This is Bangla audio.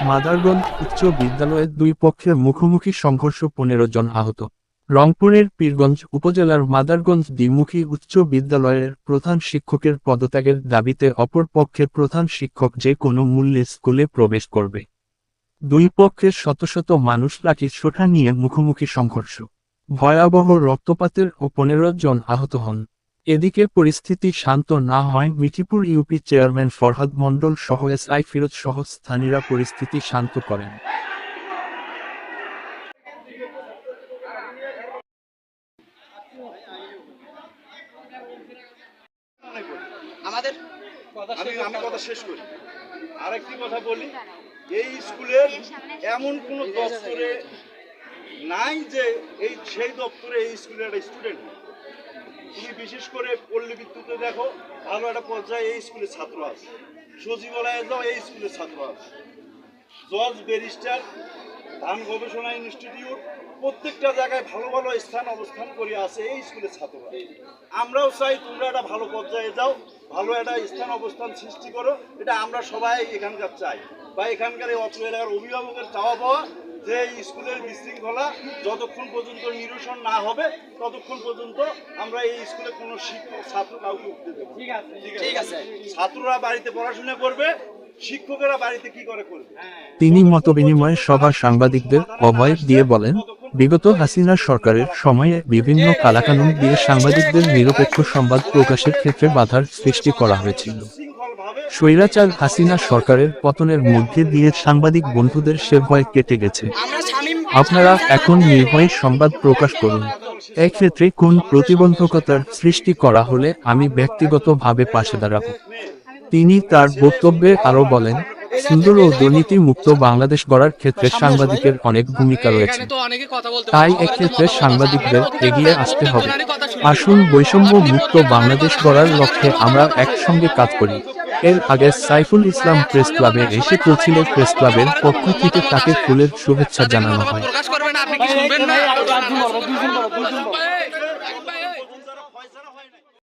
মাদারগঞ্জ উচ্চ বিদ্যালয়ের দুই পক্ষের মুখোমুখি সংঘর্ষ পনেরো জন আহত। রংপুরের পীরগঞ্জ উপজেলার মাদারগঞ্জ দ্বিমুখী উচ্চ বিদ্যালয়ের প্রধান শিক্ষকের পদত্যাগের দাবিতে অপর পক্ষের প্রধান শিক্ষক যে কোনো মূল্যে স্কুলে প্রবেশ করবে। দুই পক্ষের শত শত মানুষ লাঠি সোঠা নিয়ে মুখোমুখি সংঘর্ষ। ভয়াবহ রক্তপাতের ও পনেরো জন আহত হন। এদিকে পরিস্থিতি শান্ত না হয় মিঠিপুর ইউপি চেয়ারম্যান ফরহাদ মণ্ডল সহ এসআই ফিরোজ সহ স্থানীয়রা পরিস্থিতি শান্ত করেন। আমাদের আমি আমি কথা শেষ করি। আরেকটি কথা বলি এই স্কুলের এমন কোনো দপ্তরে নাই যে এই সেই দপ্তরে এই স্কুলের একটা স্টুডেন্ট তুমি বিশেষ করে পল্লী বিদ্যুতে দেখো, ভালো একটা পর্যায়ে এই স্কুলের ছাত্র আছে। সচিবালয়ে যাও, এই স্কুলের ছাত্র আছে। জজ, ব্যারিস্টার ধান গবেষণা ইনস্টিটিউট প্রত্যেকটা জায়গায় ভালো ভালো স্থান অবস্থান করে আছে এই স্কুলের ছাত্ররা। আমরাও চাই তোমরা একটা ভালো পর্যায়ে যাও ভালো একটা স্থান অবস্থান সৃষ্টি করো এটা আমরা সবাই এখানকার চাই। বা এখানকার এই অত্র এলাকার অভিভাবকের চাওয়া পাওয়া যে এই স্কুলের বিশৃঙ্খলা যতক্ষণ পর্যন্ত নিরসন না হবে ততক্ষণ পর্যন্ত আমরা এই স্কুলে কোনো শিক্ষক ছাত্র কাউকে উঠতে দেবো ঠিক আছে? ছাত্ররা বাড়িতে পড়াশোনা করবে তিনি মতবিনিময় সভা সাংবাদিকদের অভয় দিয়ে বলেন, বিগত হাসিনা সরকারের সময়ে বিভিন্ন কালাকানুন দিয়ে সাংবাদিকদের নিরপেক্ষ সংবাদ প্রকাশের ক্ষেত্রে বাধার সৃষ্টি করা হয়েছিল। স্বৈরাচার হাসিনা সরকারের পতনের মধ্যে দিয়ে সাংবাদিক বন্ধুদের সে ভয় কেটে গেছে। আপনারা এখন নির্ভয়ে সংবাদ প্রকাশ করুন। এক্ষেত্রে কোন প্রতিবন্ধকতার সৃষ্টি করা হলে আমি ব্যক্তিগতভাবে পাশে দাঁড়াবো। তিনি তার বক্তব্যে আরও বলেন সুন্দর ও দুর্নীতি মুক্ত বাংলাদেশ গড়ার ক্ষেত্রে সাংবাদিকের অনেক ভূমিকা রয়েছে তাই এক্ষেত্রে সাংবাদিকদের এগিয়ে আসতে হবে। আসুন বৈষম্য মুক্ত বাংলাদেশ গড়ার লক্ষ্যে আমরা একসঙ্গে কাজ করি এর আগে সাইফুল ইসলাম প্রেস ক্লাবে এসে পৌঁছিল প্রেস ক্লাবের পক্ষ থেকে তাকে ফুলের শুভেচ্ছা জানানো হয় আপনি কি শুনবেন না